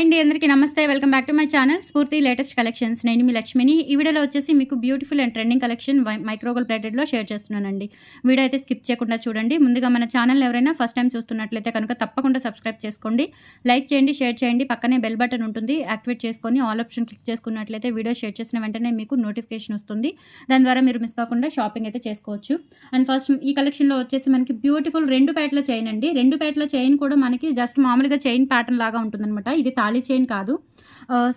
Hi అండి అందరికీ నమస్తే. Welcome back to my channel Spoorthi latest collections. నేను మీ లక్ష్మిని. ఈ వీడియోలో వచ్చేసి మీకు beautiful and trending collection micro gold ప్లేటెడ్లో share చేస్తున్నానండి. వీడియో అయితే స్కిప్ చేయకుండా చూడండి. ముందుగా మన ఛానల్ ఎవరైనా ఫస్ట్ టైం చూస్తున్నట్లయితే కనుక తప్పకుండా సబ్స్క్రైబ్ చేసుకోండి. లైక్ చేయండి షేర్ చేయండి. పక్కనే బెల్ బటన్ ఉంటుంది. యాక్టివేట్ చేసుకొని ఆల్ ఆప్షన్ క్లిక్ చేసుకున్నట్లయితే వీడియో షేర్ చేసిన వెంటనే మీకు నోటిఫికేషన్ వస్తుంది. దాని ద్వారా మీరు మిస్ కాకుండా షాపింగ్ అయితే చేసుకోవచ్చు. అండ్ ఫస్ట్ ఈ కలెక్షన్లో వచ్చేసి మనకి బ్యూటిఫుల్ రెండు పేటల చైన్ అండి. రెండు పేటల చైన్ కూడా మనకి జస్ట్ మామూలుగా చైన్ ప్యాటర్న్ లాగా ఉంటుందన్నమాట. ఇది ఖాళీ చైన్ కాదు.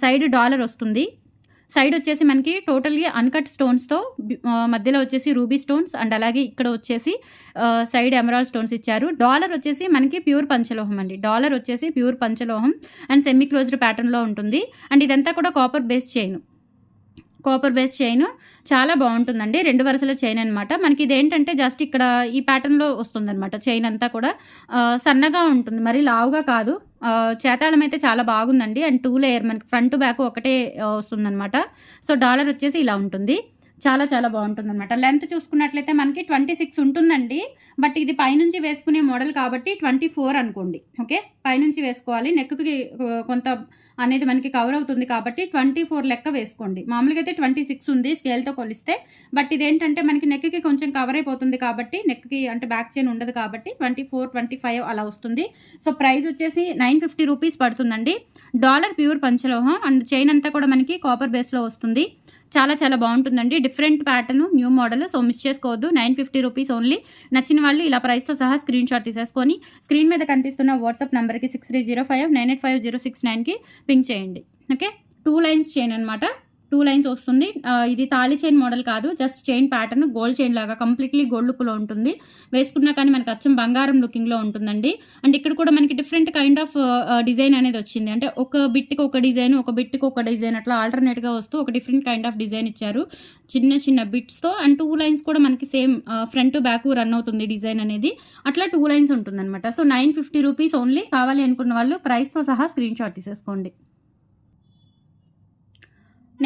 సైడ్ డాలర్ వస్తుంది. సైడ్ వచ్చేసి మనకి టోటల్గా అన్కట్ స్టోన్స్తో మధ్యలో వచ్చేసి రూబీ స్టోన్స్ అండ్ అలాగే ఇక్కడ వచ్చేసి సైడ్ ఎమరాల్డ్ స్టోన్స్ ఇచ్చారు. డాలర్ వచ్చేసి మనకి ప్యూర్ పంచలోహం అండి. డాలర్ వచ్చేసి ప్యూర్ పంచలోహం అండ్ సెమీ క్లోజ్డ్ ప్యాటర్న్లో ఉంటుంది. అండ్ ఇదంతా కూడా copper base chain. Copper base chain చాలా బాగుంటుందండి. రెండు వరుసల చైన్ అనమాట మనకి ఇదేంటంటే జస్ట్ ఇక్కడ ఈ ప్యాటర్న్లో వస్తుందన్నమాట. చైన్ అంతా కూడా సన్నగా ఉంటుంది. మరి లావుగా కాదు. చేతాళం అయితే చాలా బాగుందండి. అండ్ టూ లేయర్ మనకి ఫ్రంట్ బ్యాక్ ఒకటే వస్తుందన్నమాట. సో డాలర్ వచ్చేసి ఇలా ఉంటుంది. చాలా చాలా బాగుంటుంది అనమాట లెంత్ చూసుకున్నట్లయితే మనకి ట్వంటీ సిక్స్ ఉంటుందండి. బట్ ఇది పైనుంచి వేసుకునే మోడల్ కాబట్టి ట్వంటీ ఫోర్ అనుకోండి. ఓకే పైనుంచి వేసుకోవాలి. నెక్కి కొంత అనేది మనకి కవర్ అవుతుంది కాబట్టి ట్వంటీ ఫోర్ లెక్క వేసుకోండి. మామూలుగా అయితే ట్వంటీ సిక్స్ ఉంది స్కేల్తో కొలిస్తే బట్ ఇదేంటంటే మనకి నెక్కి కొంచెం కవర్ అయిపోతుంది కాబట్టి నెక్కి అంటే బ్యాక్ చైన్ ఉండదు కాబట్టి ట్వంటీ ఫోర్ ట్వంటీ ఫైవ్ అలా వస్తుంది. సో ప్రైస్ వచ్చేసి నైన్ ఫిఫ్టీ రూపీస్ పడుతుందండి. డాలర్ ప్యూర్ పంచలోహం అండ్ చైన్ అంతా కూడా మనకి కాపర్ బేస్లో వస్తుంది. చాలా చాలా బాగుంటుందండి. Different pattern new model so miss చేసుకోవద్దు. Nine fifty rupees only. నచ్చిన వాళ్ళు ఇలా ప్రైస్తో సహా స్క్రీన్ షాట్ తీసేసుకొని స్క్రీన్ మీద కనిపిస్తున్న వాట్సాప్ నెంబర్కి six three zero five nine eight five zero six నైన్కి పింక్ చేయండి. ఓకే? టూ లైన్స్ చేయను అనమాట టూ లైన్స్ వస్తుంది. ఇది తాళి చైన్ మోడల్ కాదు. Just chain pattern gold chain లాగా కంప్లీట్లీ గోల్డ్ లుక్లో ఉంటుంది. వేసుకున్నా కానీ మనకి అచ్చం బంగారం లుకింగ్లో ఉంటుందండి. అండ్ ఇక్కడ కూడా మనకి డిఫరెంట్ కైండ్ ఆఫ్ డిజైన్ అనేది వచ్చింది. అంటే ఒక బిట్కి ఒక డిజైన్ ఒక బిట్కి ఒక డిజైన్ అట్లా ఆల్టర్నేట్గా వస్తూ ఒక డిఫరెంట్ కైండ్ ఆఫ్ డిజైన్ ఇచ్చారు. చిన్న చిన్న బిట్స్తో అండ్ టూ లైన్స్ కూడా మనకి సేమ్ ఫ్రంట్ బ్యాక్ రన్ అవుతుంది డిజైన్ అనేది. అట్లా టూ లైన్స్ ఉంటుందన్నమాట. So nine fifty rupees only కావాలి అనుకున్న వాళ్ళు ప్రైస్తో సహా స్క్రీన్ షాట్ తీసేసుకోండి.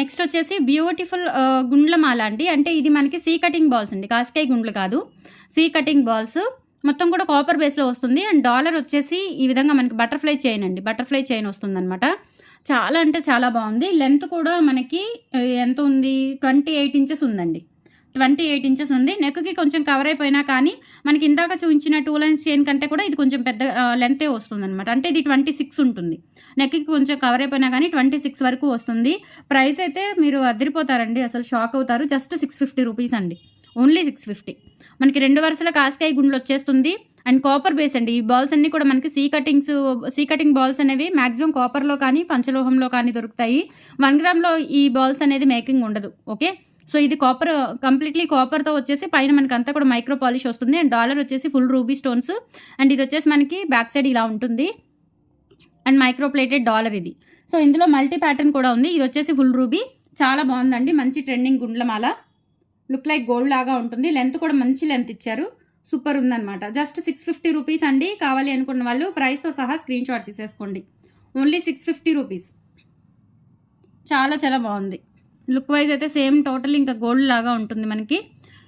నెక్స్ట్ వచ్చేసి బ్యూటిఫుల్ uh, గుండ్లమాల అండి. అంటే ఇది మనకి సీ కటింగ్ బాల్స్ అండి. కాస్కాయ గుండ్లు కాదు. సీ కటింగ్ బాల్స్ మొత్తం కూడా కాపర్ బేస్లో వస్తుంది. అండ్ డాలర్ వచ్చేసి ఈ విధంగా మనకి బటర్ఫ్లై చైన్ అండి. బటర్ఫ్లై చైన్ వస్తుందన్నమాట. చాలా అంటే చాలా బాగుంది. లెంత్ కూడా మనకి uh, ఎంత ఉంది? ట్వంటీ ఎయిట్ ఇంచెస్ ఉందండి. ట్వంటీ ఎయిట్ ఇంచెస్ ఉంది నెక్కి కొంచెం కవర్ అయిపోయినా కానీ మనకి ఇందాక చూపించిన టూ లైన్స్ చైన్ కంటే కూడా ఇది కొంచెం పెద్ద uh, లెంతే వస్తుంది అనమాట అంటే ఇది ట్వంటీ సిక్స్ ఉంటుంది. నెక్కి కొంచెం కవర్ అయిపోయినా కానీ ట్వంటీ సిక్స్ వరకు వస్తుంది. ప్రైస్ అయితే మీరు అదిరిపోతారండి. అసలు షాక్ అవుతారు. జస్ట్ సిక్స్ ఫిఫ్టీ రూపీస్ అండి. ఓన్లీ సిక్స్ ఫిఫ్టీ మనకి రెండు వరుసల కాస్కాయ గుండ్లు వచ్చేస్తుంది. అండ్ కాపర్ బేస్ అండి. ఈ బాల్స్ అన్నీ కూడా మనకి C cuttings C cutting balls అనేవి మాక్సిమం కాపర్లో కానీ పంచలోహంలో కానీ దొరుకుతాయి. వన్ గ్రామ్లో ఈ బాల్స్ అనేది మేకింగ్ ఉండదు. ఓకే సో ఇది కాపర్ కంప్లీట్లీ కాపర్తో వచ్చేసి పైన మనకి అంతా కూడా మైక్రో పాలిష్ వస్తుంది. అండ్ డాలర్ వచ్చేసి ఫుల్ రూబీ స్టోన్స్ అండ్ ఇది వచ్చేసి మనకి బ్యాక్ సైడ్ ఇలా ఉంటుంది. అండ్ మైక్రోప్లేటెడ్ డాలర్ ఇది. సో ఇందులో మల్టీ ప్యాటర్న్ కూడా ఉంది. ఇది వచ్చేసి ఫుల్ రూబీ. చాలా బాగుందండి. మంచి ట్రెండింగ్ గుండ్లమాల. లుక్ లైక్ గోల్డ్ లాగా ఉంటుంది. లెంత్ కూడా మంచి లెంత్ ఇచ్చారు. సూపర్ ఉందన్నమాట. జస్ట్ సిక్స్ ఫిఫ్టీ రూపీస్ అండి. కావాలి అనుకున్న వాళ్ళు ప్రైస్తో సహా స్క్రీన్ షాట్ తీసేసుకోండి. Only six fifty rupees. చాలా చాలా బాగుంది. లుక్ వైజ్ అయితే సేమ్ టోటల్ ఇంకా గోల్డ్ లాగా ఉంటుంది మనకి.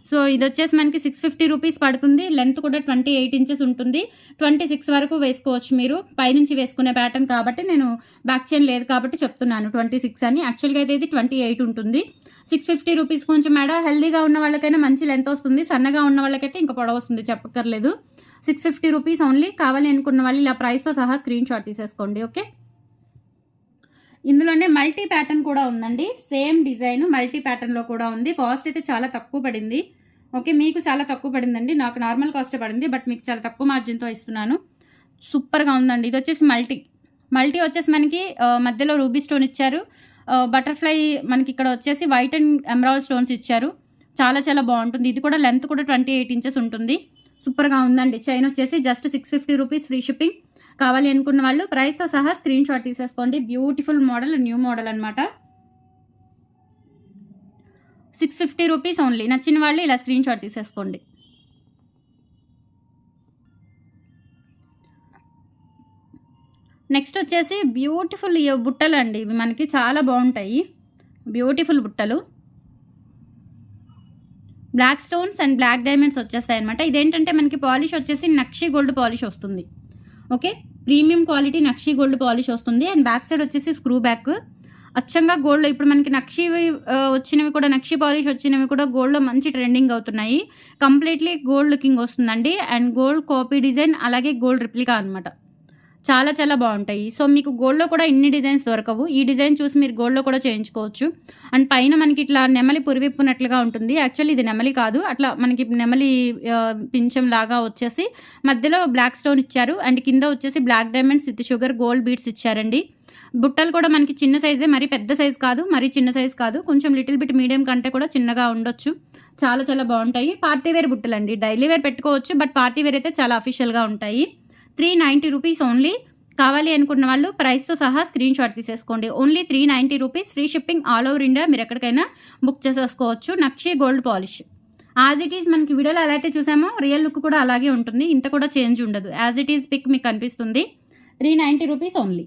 సో ఇది వచ్చేసి మనకి సిక్స్ ఫిఫ్టీ రూపీస్ పడుతుంది. లెంత్ కూడా ట్వంటీ ఎయిట్ ఇంచెస్ ఉంటుంది. ట్వంటీ సిక్స్ వరకు వేసుకోవచ్చు మీరు. పైనుంచి వేసుకునే ప్యాటర్న్ కాబట్టి నేను బ్యాక్ చైన్ లేదు కాబట్టి చెప్తున్నాను ట్వంటీ సిక్స్ అని. యాక్చువల్గా అయితే ఇది ట్వంటీ ఎయిట్ ఉంటుంది. సిక్స్ ఫిఫ్టీ రూపీస్ కొంచెం మేడ హెల్దీగా ఉన్న వాళ్ళకైనా మంచి లెంత్ వస్తుంది. సన్నగా ఉన్న వాళ్ళకైతే ఇంకా పొడవ వస్తుంది చెప్పక్కర్లేదు. సిక్స్ ఫిఫ్టీ రూపీస్ ఓన్లీ కావాలి అనుకున్న వాళ్ళు ఇలా ప్రైస్తో సహా స్క్రీన్ షాట్ తీసేసుకోండి ఓకే ఇందులోనే మల్టీ ప్యాటర్న్ కూడా ఉందండి. సేమ్ డిజైన్ మల్టీ ప్యాటర్న్లో కూడా ఉంది. కాస్ట్ అయితే చాలా తక్కువ పడింది. ఓకే మీకు చాలా తక్కువ పడిందండి. నాకు నార్మల్ కాస్ట్ పడింది బట్ మీకు చాలా తక్కువ మార్జిన్తో ఇస్తున్నాను. సూపర్గా ఉందండి. ఇది వచ్చేసి మల్టీ. మల్టీ వచ్చేసి మనకి మధ్యలో రూబీ స్టోన్ ఇచ్చారు. బటర్ఫ్లై మనకి ఇక్కడ వచ్చేసి వైట్ అండ్ ఎమరాల్డ్ స్టోన్స్ ఇచ్చారు. చాలా చాలా బాగుంటుంది. ఇది కూడా లెంత్ కూడా ట్వంటీ ఎయిట్ ఇంచెస్ ఉంటుంది. సూపర్గా ఉందండి. చైన్ వచ్చేసి just six fifty rupees free shipping కావాలి అనుకున్న వాళ్ళు ప్రైస్తో సహా స్క్రీన్ షాట్ తీసేసుకోండి. బ్యూటిఫుల్ మోడల్ న్యూ మోడల్ అనమాట సిక్స్ ఫిఫ్టీ రూపీస్ ఓన్లీ నచ్చిన వాళ్ళు ఇలా స్క్రీన్ షాట్ తీసేసుకోండి. నెక్స్ట్ వచ్చేసి బ్యూటిఫుల్ బుట్టలు అండి. ఇవి మనకి చాలా బాగుంటాయి. బ్యూటిఫుల్ బుట్టలు. Black stones and black diamonds వచ్చేస్తాయి అనమాట ఇదేంటంటే మనకి పాలిష్ వచ్చేసి నక్షి గోల్డ్ పాలిష్ వస్తుంది. ఓకే ప్రీమియం క్వాలిటీ నక్షీ గోల్డ్ పాలిష్ వస్తుంది. అండ్ బ్యాక్ సైడ్ వచ్చేసి స్క్రూ బ్యాక్. అచ్చంగా గోల్డ్ ఇప్పుడు మనకి నక్షి వచ్చినవి కూడా నక్షి పాలిష్ వచ్చినవి కూడా గోల్డ్లో మంచి ట్రెండింగ్ అవుతున్నాయి. కంప్లీట్లీ గోల్డ్ లుకింగ్ వస్తుందండి. అండ్ గోల్డ్ కాపీ డిజైన్ అలాగే గోల్డ్ రిప్లికా అనమాట చాలా చాలా బాగుంటాయి. సో మీకు గోల్డ్లో కూడా ఇన్ని డిజైన్స్ దొరకవు. ఈ డిజైన్ చూసి మీరు గోల్డ్లో కూడా చేయించుకోవచ్చు. అండ్ పైన మనకి ఇట్లా నెమలి పురివిప్పునట్లుగా ఉంటుంది. యాక్చువల్లీ ఇది నెమలి కాదు. అట్లా మనకి నెమలి పించం పింఛం లాగా వచ్చేసి మధ్యలో బ్లాక్ స్టోన్ ఇచ్చారు. అండ్ కింద వచ్చేసి black diamonds with sugar gold beads ఇచ్చారండి. బుట్టలు కూడా మనకి చిన్న సైజే మరి పెద్ద సైజ్ కాదు మరి చిన్న సైజ్ కాదు. కొంచెం లిటిల్ బిట్ మీడియం కంటే కూడా చిన్నగా ఉండొచ్చు. చాలా చాలా బాగుంటాయి. పార్టీ వేర్ బుట్టలు అండి డైలీ వేర్ పెట్టుకోవచ్చు బట్ పార్టీ వేర్ అయితే చాలా అఫీషియల్గా ఉంటాయి. త్రీ నైంటీ రూపీస్ ఓన్లీ కావాలి అనుకున్న వాళ్ళు ప్రైస్తో సహా స్క్రీన్ షాట్ తీసేసుకోండి. Only three ninety rupees free shipping all over India మీరు ఎక్కడికైనా బుక్ చేసేసుకోవచ్చు. నక్షి gold polish as it is మనకి వీడియోలో ఎలా అయితే చూసామో రియల్ లుక్ కూడా అలాగే ఉంటుంది. ఇంత కూడా చేంజ్ ఉండదు. యాజ్ ఇట్ ఈజ్ పిక్ మీకు కనిపిస్తుంది three ninety rupees only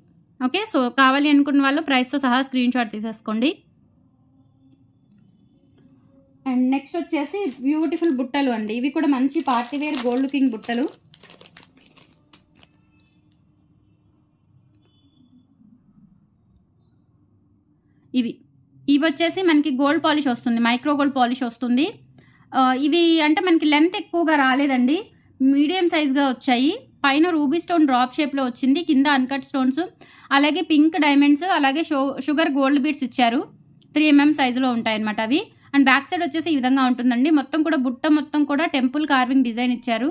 okay so కావాలి అనుకున్న వాళ్ళు ప్రైస్తో సహా స్క్రీన్ షాట్ తీసేసుకోండి. అండ్ నెక్స్ట్ వచ్చేసి బ్యూటిఫుల్ బుట్టలు అండి. ఇవి కూడా మంచి పార్టీవేర్ గోల్డ్ లుకింగ్ బుట్టలు. ఇవి. ఇవి వచ్చేసి మనకి గోల్డ్ పాలిష్ వస్తుంది మైక్రో గోల్డ్ పాలిష్ వస్తుంది. ఇవి అంటే మనకి లెంత్ ఎక్కువగా రాలేదండి. మీడియం సైజ్గా వచ్చాయి. పైన రూబీ స్టోన్ డ్రాప్ షేప్లో వచ్చింది కింద అన్కట్ స్టోన్స్ అలాగే పింక్ డైమండ్స్ అలాగే షో షుగర్ గోల్డ్ బీడ్స్ ఇచ్చారు. త్రీ ఎంఎం సైజులో ఉంటాయన్నమాట అవి. అండ్ బ్యాక్ సైడ్ వచ్చేసి ఈ విధంగా ఉంటుందండి. మొత్తం కూడా బుట్ట మొత్తం కూడా టెంపుల్ కార్వింగ్ డిజైన్ ఇచ్చారు.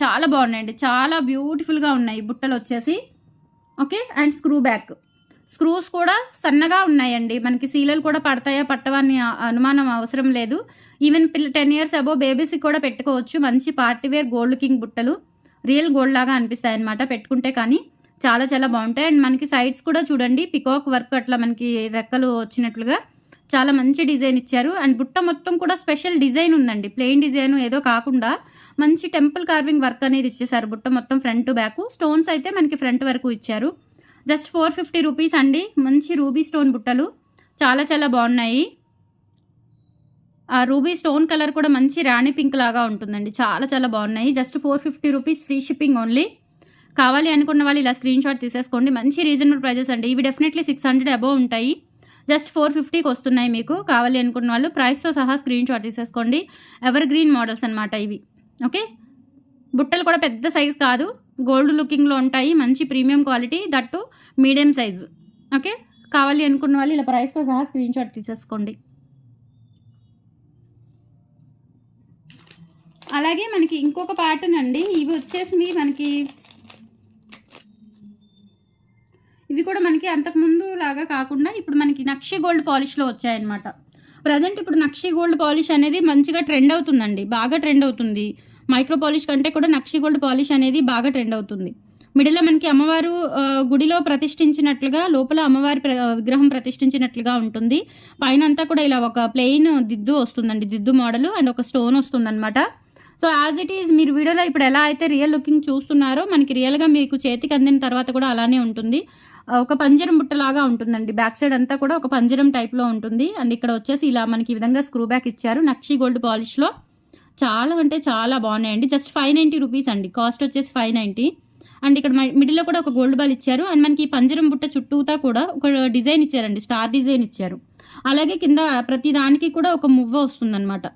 చాలా బాగున్నాయండి. చాలా బ్యూటిఫుల్గా ఉన్నాయి బుట్టలు వచ్చేసి. Okay and screw back. Screws కూడా సన్నగా ఉన్నాయండి. మనకి సీలలు కూడా పడతాయా పట్టవని అనుమానం అవసరం లేదు. ఈవెన్ పిల్ల టెన్ ఇయర్స్ అబో బేబీస్కి కూడా పెట్టుకోవచ్చు. మంచి పార్టీవేర్ గోల్డ్ కింగ్ బుట్టలు. రియల్ గోల్డ్ లాగా అనిపిస్తాయి అనమాట పెట్టుకుంటే కానీ. చాలా చాలా బాగుంటాయి. అండ్ మనకి సైడ్స్ కూడా చూడండి. పికాక్ వర్క్ అట్లా మనకి రెక్కలు వచ్చినట్లుగా చాలా మంచి డిజైన్ ఇచ్చారు. అండ్ బుట్ట మొత్తం కూడా స్పెషల్ డిజైన్ ఉందండి. ప్లెయిన్ డిజైన్ ఏదో కాకుండా మంచి టెంపుల్ కార్వింగ్ వర్క్ అనేది ఇచ్చేసారు బుట్ట మొత్తం ఫ్రంట్ బ్యాక్ స్టోన్స్ అయితే మనకి ఫ్రంట్ వరకు ఇచ్చారు. జస్ట్ ఫోర్ ఫిఫ్టీ రూపీస్ అండి. మంచి రూబీ స్టోన్ బుట్టలు. చాలా చాలా బాగున్నాయి. ఆ రూబీ స్టోన్ కలర్ కూడా మంచి రాణి పింక్ లాగా ఉంటుందండి. చాలా చాలా బాగున్నాయి. Just four fifty rupees free shipping only. కావాలి అనుకున్న వాళ్ళు ఇలా స్క్రీన్ షాట్ తీసేసుకోండి. మంచి రీజనబుల్ ప్రైజెస్ అండి. ఇవి డెఫినెట్లీ సిక్స్ హండ్రెడ్ అబోవ్ ఉంటాయి. జస్ట్ ఫోర్ ఫిఫ్టీకి వస్తున్నాయి మీకు. కావాలి అనుకున్న వాళ్ళు ప్రైస్తో సహా స్క్రీన్ షాట్ తీసేసుకోండి. ఎవర్ గ్రీన్ మోడల్స్ అనమాట ఇవి. ఓకే? బుట్టలు కూడా పెద్ద సైజ్ కాదు. గోల్డ్ లుకింగ్లో ఉంటాయి. మంచి premium quality that medium size. Okay? కావాలి అనుకున్న వాళ్ళు ఇలా ప్రైస్తో సహా స్క్రీన్ షాట్ తీసేసుకోండి. అలాగే మనకి ఇంకొక ప్యాటర్న్ అండి ఇవి వచ్చేసి మీ మనకి ఇవి కూడా మనకి అంతకుముందు లాగా కాకుండా ఇప్పుడు మనకి నక్షి గోల్డ్ పాలిష్లో వచ్చాయన్నమాట. ప్రజెంట్ ఇప్పుడు నక్షి గోల్డ్ పాలిష్ అనేది మంచిగా ట్రెండ్ అవుతుందండి. బాగా ట్రెండ్ అవుతుంది. మైక్రో పాలిష్ కంటే కూడా నక్షి గోల్డ్ పాలిష్ అనేది బాగా ట్రెండ్ అవుతుంది. మిడిల్లో మనకి అమ్మవారు గుడిలో ప్రతిష్ఠించినట్లుగా లోపల అమ్మవారి ప్ర- విగ్రహం ప్రతిష్ఠించినట్లుగా ఉంటుంది. పైన అంతా కూడా ఇలా ఒక ప్లెయిన్ దిద్దు వస్తుందండి. దిద్దు మోడల్ అండ్ ఒక స్టోన్ వస్తుందన్నమాట. సో యాజ్ ఇట్ ఈజ్ మీరు వీడియోలో ఇప్పుడు ఎలా అయితే రియల్ లుకింగ్ చూస్తున్నారో మనకి రియల్గా మీకు చేతికి అందిన తర్వాత కూడా అలానే ఉంటుంది. ఒక పంజరం బుట్టలాగా ఉంటుందండి. బ్యాక్ సైడ్ అంతా కూడా ఒక పంజరం టైప్లో ఉంటుంది. అండ్ ఇక్కడ వచ్చేసి ఇలా మనకి ఈ విధంగా స్క్రూ బ్యాక్ ఇచ్చారు నక్షి గోల్డ్ పాలిష్లో. చాలా అంటే చాలా బాగున్నాయండి. జస్ట్ ఫైవ్ నైంటీ రూపీస్ అండి. కాస్ట్ వచ్చేసి ఫైవ్ నైంటీ అండ్ ఇక్కడ మిడిల్లో కూడా ఒక గోల్డ్ బాల్ ఇచ్చారు. అండ్ మనకి ఈ పంజరం బుట్ట చుట్టూతా కూడా ఒక డిజైన్ ఇచ్చారండి. స్టార్ డిజైన్ ఇచ్చారు. అలాగే కింద ప్రతి దానికి కూడా ఒక మువ్వ వస్తుందన్నమాట.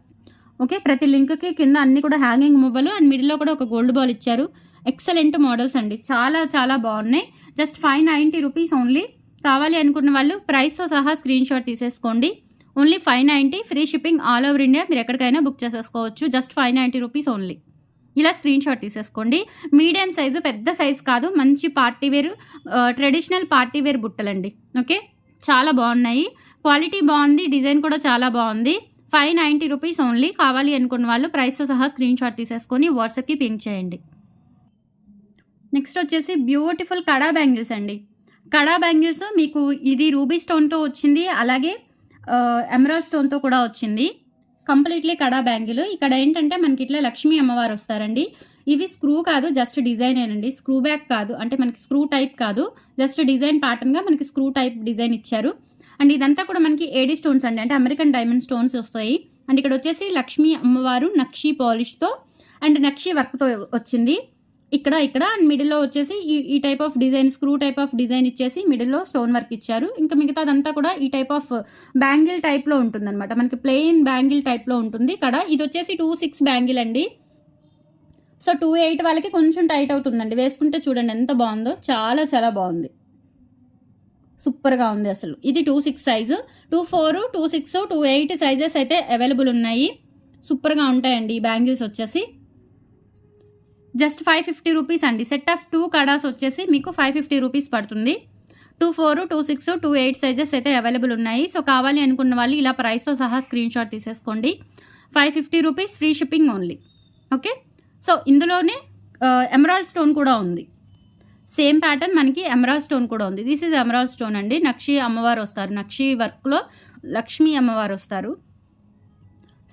ఓకే ప్రతి లింక్కి కింద అన్ని కూడా హ్యాంగింగ్ మువ్వలు అండ్ మిడిల్లో కూడా ఒక గోల్డ్ బాల్ ఇచ్చారు. ఎక్సలెంట్ మోడల్స్ అండి. చాలా చాలా బాగున్నాయి. Just five ninety rupees only కావాలి అనుకున్న వాళ్ళు ప్రైస్తో సహా స్క్రీన్ షాట్ తీసేసుకోండి. Only five ninety free shipping all over India. మీరు ఎక్కడికైనా బుక్ చేసేసుకోవచ్చు. Just five ninety rupees only. ఇలా స్క్రీన్ షాట్ తీసేసుకోండి. మీడియం సైజు పెద్ద సైజు కాదు. మంచి party wear traditional party wear బుట్టలండి. Okay? చాలా బాగున్నాయి. క్వాలిటీ బాగుంది. డిజైన్ కూడా చాలా బాగుంది. Five ninety rupees only. కావాలి అనుకున్న వాళ్ళు ప్రైస్తో సహా స్క్రీన్ షాట్ తీసేసుకొని వాట్సాప్కి పింక్ చేయండి. నెక్స్ట్ వచ్చేసి బ్యూటిఫుల్ కడా బ్యాంగిల్స్ అండి. కడా బ్యాంగిల్స్ మీకు ఇది రూబీ స్టోన్తో వచ్చింది. అలాగే ఎమరాల్డ్ స్టోన్తో కూడా వచ్చింది. కంప్లీట్లీ కడా బ్యాంగిల్. ఇక్కడ ఏంటంటే మనకి ఇట్లా లక్ష్మీ అమ్మవారు వస్తారండి. ఇవి స్క్రూ కాదు జస్ట్ డిజైన్ ఏనండి. స్క్రూ బ్యాక్ కాదు. అంటే మనకి స్క్రూ టైప్ కాదు. జస్ట్ డిజైన్ ప్యాటర్న్గా మనకి స్క్రూ టైప్ డిజైన్ ఇచ్చారు. అండ్ ఇదంతా కూడా మనకి ఏడీ స్టోన్స్ అండి. అంటే అమెరికన్ డైమండ్ స్టోన్స్ వస్తాయి. అండ్ ఇక్కడ వచ్చేసి లక్ష్మీ అమ్మవారు నక్షి పాలిష్తో అండ్ నక్షి వర్క్తో వచ్చింది. ఇక్కడ ఇక్కడ అండ్ మిడిల్లో వచ్చేసి ఈ ఈ type of design screw type of design ఇచ్చేసి మిడిల్లో స్టోన్ వర్క్ ఇచ్చారు. ఇంకా మిగతా అదంతా కూడా ఈ టైప్ ఆఫ్ బ్యాంగిల్ టైప్లో ఉంటుంది అనమాట మనకి ప్లెయిన్ బ్యాంగిల్ టైప్లో ఉంటుంది. ఇక్కడ ఇది వచ్చేసి టూ సిక్స్ బ్యాంగిల్ అండి. సో టూ ఎయిట్ వాళ్ళకి కొంచెం టైట్ అవుతుందండి. వేసుకుంటే చూడండి ఎంత బాగుందో. చాలా చాలా బాగుంది. సూపర్గా ఉంది అసలు. ఇది two six size two four two six two eight sizes అయితే అవైలబుల్ ఉన్నాయి. సూపర్గా ఉంటాయండి ఈ బ్యాంగిల్స్ వచ్చేసి. జస్ట్ ఫైవ్ ఫిఫ్టీ రూపీస్ అండి. సెట్ ఆఫ్ టూ కడాస్ వచ్చేసి మీకు ఫైవ్ ఫిఫ్టీ రూపీస్ పడుతుంది. Two four two six two eight sizes అయితే అవైలబుల్ ఉన్నాయి. సో కావాలి అనుకున్న వాళ్ళు ఇలా ప్రైస్తో సహా స్క్రీన్ షాట్ తీసేసుకోండి. Five fifty rupees free shipping only. Okay? So ఇందులోనే ఎమరాల్డ్ స్టోన్ కూడా ఉంది. సేమ్ ప్యాటర్న్ మనకి ఎమరాల్డ్ స్టోన్ కూడా ఉంది. దిస్ ఇస్ ఎమరాల్డ్ స్టోన్ అండి. నక్షి అమ్మవారు వస్తారు. నక్షి వర్క్లో లక్ష్మీ అమ్మవారు వస్తారు.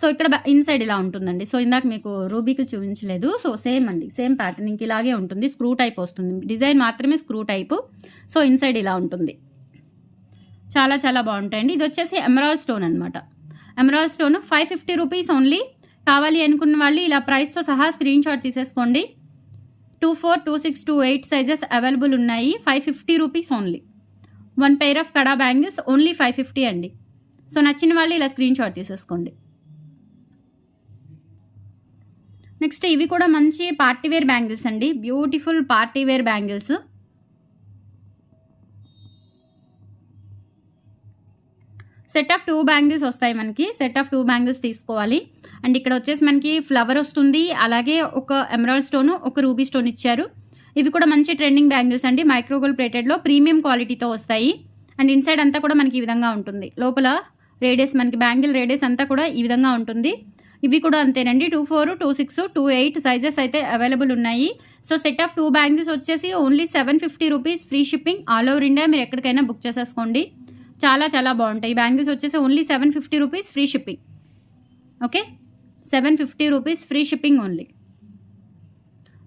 సో ఇక్కడ ఇన్సైడ్ ఇలా ఉంటుందండి. సో ఇందాక మీకు రూబీకి చూపించలేదు. సో సేమ్ అండి. సేమ్ ప్యాటర్న్ ఇంక ఇలాగే ఉంటుంది. స్క్రూ టైప్ వస్తుంది. డిజైన్ మాత్రమే స్క్రూ టైపు సో ఇన్సైడ్ ఇలా ఉంటుంది. చాలా చాలా బాగుంటాయండి. ఇది వచ్చేసి ఎమరాల్ స్టోన్ అనమాట emerald stone five fifty rupees only కావాలి అనుకున్న వాళ్ళు ఇలా ప్రైస్తో సహా స్క్రీన్ షాట్ తీసేసుకోండి. Two four two six two eight sizes available ఉన్నాయి. Five fifty rupees only one pair of kada bangles only five fifty అండి. సో నచ్చిన వాళ్ళు ఇలా స్క్రీన్ షాట్ తీసేసుకోండి. నెక్స్ట్ ఇవి కూడా మంచి పార్టీ వేర్ బ్యాంగిల్స్ అండి. Beautiful party wear bangles. Set of two bangles వస్తాయి మనకి. సెట్ ఆఫ్ టూ బ్యాంగిల్స్ తీసుకోవాలి. అండ్ ఇక్కడ వచ్చేసి మనకి ఫ్లవర్ వస్తుంది. అలాగే ఒక ఎమరాల్డ్ స్టోన్ ఒక రూబీ స్టోన్ ఇచ్చారు. ఇవి కూడా మంచి ట్రెండింగ్ బ్యాంగిల్స్ అండి. మైక్రోగోల్ ప్లేటెడ్లో ప్రీమియం క్వాలిటీతో వస్తాయి. అండ్ ఇన్సైడ్ అంతా కూడా మనకి ఈ విధంగా ఉంటుంది. లోపల రేడియస్ మనకి బ్యాంగిల్ రేడియస్ అంతా కూడా ఈ విధంగా ఉంటుంది. ఇవి కూడా అంతేనండి. Two four two six two eight sizes అయితే అవైలబుల్ ఉన్నాయి. So set of two bangles వచ్చేసి only seven fifty rupees free shipping all over India. మీరు ఎక్కడికైనా బుక్ చేసేసుకోండి. చాలా చాలా బాగుంటాయి. బ్యాంగిల్స్ వచ్చేసి only seven fifty rupees free shipping. Okay? Seven fifty rupees free shipping only.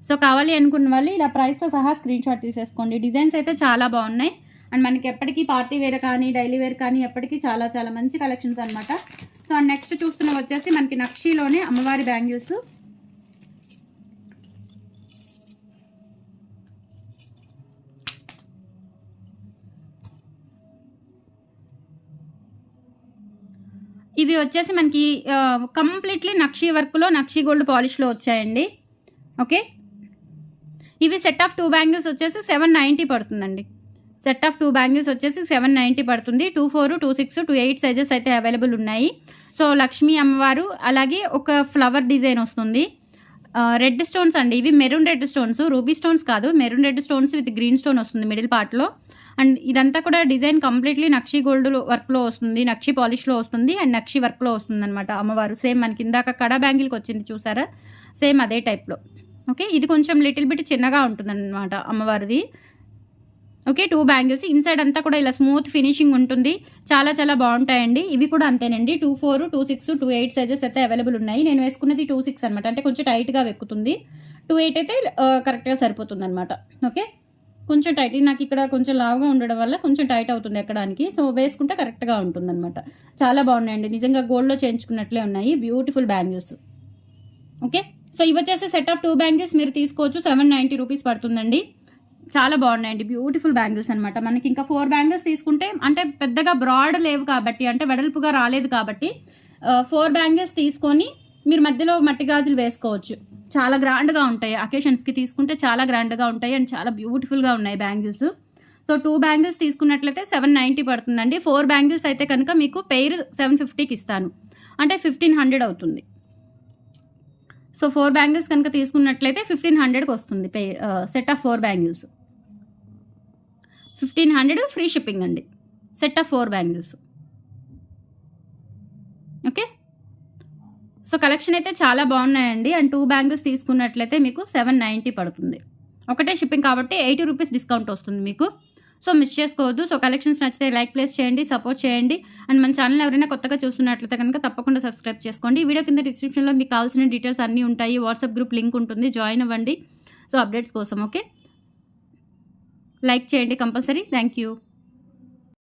So కావాలి అనుకున్న వాళ్ళు ఇలా ప్రైస్తో సహా స్క్రీన్ షాట్ తీసేసుకోండి. డిజైన్స్ అయితే చాలా బాగున్నాయి. అండ్ మనకి ఎప్పటికీ పార్టీ వేర్ కానీ డైలీ వేర్ కానీ ఎప్పటికీ చాలా చాలా మంచి కలెక్షన్స్ అనమాట సో అండ్ నెక్స్ట్ చూస్తున్న వచ్చేసి మనకి నక్షీలోనే అమ్మవారి బ్యాంగిల్స్. ఇవి వచ్చేసి మనకి కంప్లీట్లీ నక్షీ వర్క్లో నక్షీ గోల్డ్ పాలిష్లో వచ్చాయండి. ఓకే? ఇవి సెట్ ఆఫ్ టూ బ్యాంగిల్స్ వచ్చేసి సెవెన్ నైంటీ పడుతుందండి. సెట్ ఆఫ్ టూ బ్యాంగిల్స్ వచ్చేసి సెవెన్ నైంటీ పడుతుంది. Two four two six two eight sizes అయితే అవైలబుల్ ఉన్నాయి. సో లక్ష్మీ అమ్మవారు అలాగే ఒక ఫ్లవర్ డిజైన్ వస్తుంది. రెడ్ స్టోన్స్ అండి. ఇవి maroon red stones ruby stones కాదు. Maroon red stones with green stone వస్తుంది మిడిల్ పార్ట్లో అండ్ ఇదంతా కూడా డిజైన్ కంప్లీట్లీ నక్షి గోల్డ్ వర్క్లో వస్తుంది నక్షి పాలిష్లో వస్తుంది అండ్ నక్షి వర్క్లో వస్తుంది అనమాట అమ్మవారు. సేమ్ మనకి ఇందాక కడ బ్యాంగిల్కి వచ్చింది చూసారా? సేమ్ అదే టైప్లో. ఓకే? ఇది కొంచెం లిటిల్ బిట్ చిన్నగా ఉంటుంది అనమాట అమ్మవారిది. ఓకే టూ బ్యాంగిల్స్ ఇన్సైడ్ అంతా కూడా ఇలా స్మూత్ ఫినిషింగ్ ఉంటుంది. చాలా చాలా బాగుంటాయండి. ఇవి కూడా అంతేనండి. Two four two six two eight sizes అయితే అవైలబుల్ ఉన్నాయి. నేను వేసుకున్నది టూ సిక్స్ అనమాట అంటే కొంచెం టైట్గా వెక్కుతుంది. టూ ఎయిట్ అయితే కరెక్ట్గా సరిపోతుంది అనమాట ఓకే? కొంచెం టైట్ నాకు ఇక్కడ కొంచెం లావుగా ఉండడం వల్ల కొంచెం టైట్ అవుతుంది ఎక్కడానికి. సో వేసుకుంటే కరెక్ట్గా ఉంటుంది అనమాట చాలా బాగున్నాయండి. నిజంగా గోల్డ్లో చేయించుకున్నట్లే ఉన్నాయి. Beautiful bangles okay? సో ఇవి వచ్చేసి సెట్ ఆఫ్ టూ బ్యాంగిల్స్ మీరు తీసుకోవచ్చు. సెవెన్ నైంటీ రూపీస్ పడుతుందండి. చాలా బాగున్నాయండి. బ్యూటిఫుల్ బ్యాంగిల్స్ అనమాట మనకి ఇంకా ఫోర్ బ్యాంగిల్స్ తీసుకుంటే అంటే పెద్దగా బ్రాడ్ లేవు కాబట్టి అంటే వెడల్పుగా రాలేదు కాబట్టి ఫోర్ బ్యాంగిల్స్ తీసుకొని మీరు మధ్యలో మట్టి గాజులు వేసుకోవచ్చు. చాలా గ్రాండ్గా ఉంటాయి. అకేషన్స్కి తీసుకుంటే చాలా గ్రాండ్గా ఉంటాయి అండ్ చాలా బ్యూటిఫుల్గా ఉన్నాయి బ్యాంగిల్స్ సో టూ బ్యాంగిల్స్ తీసుకున్నట్లయితే సెవెన్ నైంటీ పడుతుందండి. ఫోర్ బ్యాంగిల్స్ అయితే కనుక మీకు పెయిర్ సెవెన్ ఫిఫ్టీకి ఇస్తాను. అంటే ఫిఫ్టీన్ హండ్రెడ్ అవుతుంది. సో ఫోర్ బ్యాంగిల్స్ కనుక తీసుకున్నట్లయితే ఫిఫ్టీన్ హండ్రెడ్కి వస్తుంది per set of four bangles fifteen hundred free shipping అండి. Set of four bangles. Okay? So collection అయితే చాలా బాగున్నాయండి. అండ్ టూ బ్యాంగిల్స్ తీసుకున్నట్లయితే మీకు సెవెన్ నైంటీ పడుతుంది. ఒకటే షిప్పింగ్ కాబట్టి ఎయిటీ రూపీస్ డిస్కౌంట్ వస్తుంది మీకు. సో మిస్ చేసుకోవద్దు. సో కలెక్షన్స్ నచ్చితే లైక్ ప్లేస్ చేయండి సపోర్ట్ చేయండి. అండ్ మన ఛానల్ ఎవరైనా కొత్తగా చూస్తున్నట్లయితే కనుక తప్పకుండా సబ్స్క్రైబ్ చేసుకోండి. వీడియో కింద డిస్క్రిప్షన్లో మీకు కావాల్సిన డీటెయిల్స్ అన్నీ ఉంటాయి. వాట్సాప్ గ్రూప్ లింక్ ఉంటుంది. జాయిన్ అవ్వండి. సో అప్డేట్స్ కోసం ఓకే? లైక్ చేయండి కంపల్సరీ. Thank you.